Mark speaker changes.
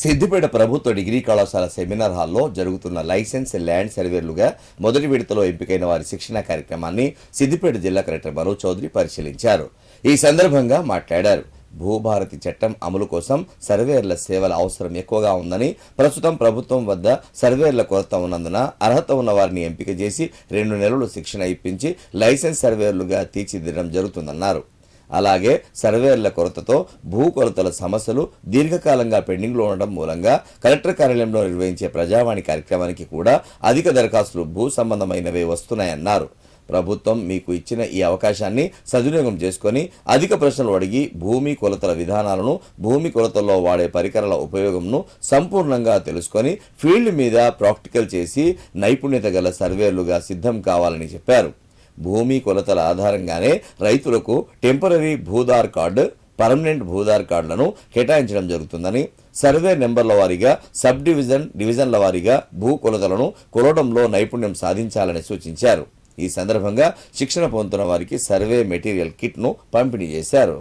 Speaker 1: సిద్దిపేట ప్రభుత్వ డిగ్రీ కళాశాల సెమినార్ హాల్లో జరుగుతున్న లైసెన్స్ ల్యాండ్ సర్వేలుగా మొదటి విడతలో ఎంపికైన వారి శిక్షణ కార్యక్రమాన్ని సిద్దిపేట జిల్లా కలెక్టర్ మనోజ్ చౌదరి పరిశీలించారు. ఈ సందర్భంగా మాట్లాడారు. భూభారతి చట్టం అమలు కోసం సర్వేర్ల సేవల అవసరం ఎక్కువగా ఉందని ప్రస్తుతం ప్రభుత్వం వద్ద సర్వేర్ల కొరత ఉన్నందున అర్హత ఉన్న వారిని ఎంపిక చేసి రెండు నెలలు శిక్షణ ఇప్పించి లైసెన్స్ సర్వేర్లుగా తీర్చిదిద్దడం జరుగుతుందన్నారు. అలాగే సర్వేయర్ల కొరతతో భూ కొలతల సమస్యలు దీర్ఘకాలంగా పెండింగ్లో ఉండడం మూలంగా కలెక్టర్ కార్యాలయంలో నిర్వహించే ప్రజావాణి కార్యక్రమానికి కూడా అధిక దరఖాస్తులు భూ సంబంధమైనవే వస్తున్నాయన్నారు. ప్రభుత్వం మీకు ఇచ్చిన ఈ అవకాశాన్ని సద్వినియోగం చేసుకొని అధిక ప్రశ్నలు అడిగి భూమి కొలతల విధానాలను భూమి కొలతల్లో వాడే పరికరాల ఉపయోగంను సంపూర్ణంగా తెలుసుకొని ఫీల్డ్ మీద ప్రాక్టికల్ చేసి నైపుణ్యత గల సర్వేర్లుగా సిద్ధం కావాలని చెప్పారు. భూమి కొలతల ఆధారంగానే రైతులకు temporary Bhudhaar card permanent Bhudhaar కార్డులను కేటాయించడం జరుగుతుందని సర్వే నెంబర్ల వారీగా సబ్ డివిజన్ డివిజన్ల వారీగా భూ కొలతలను కొలవడంలో నైపుణ్యం సాధించాలని సూచించారు. ఈ సందర్భంగా శిక్షణ పొందుతున్న వారికి సర్వే మెటీరియల్ కిట్ను పంపిణీ చేశారు.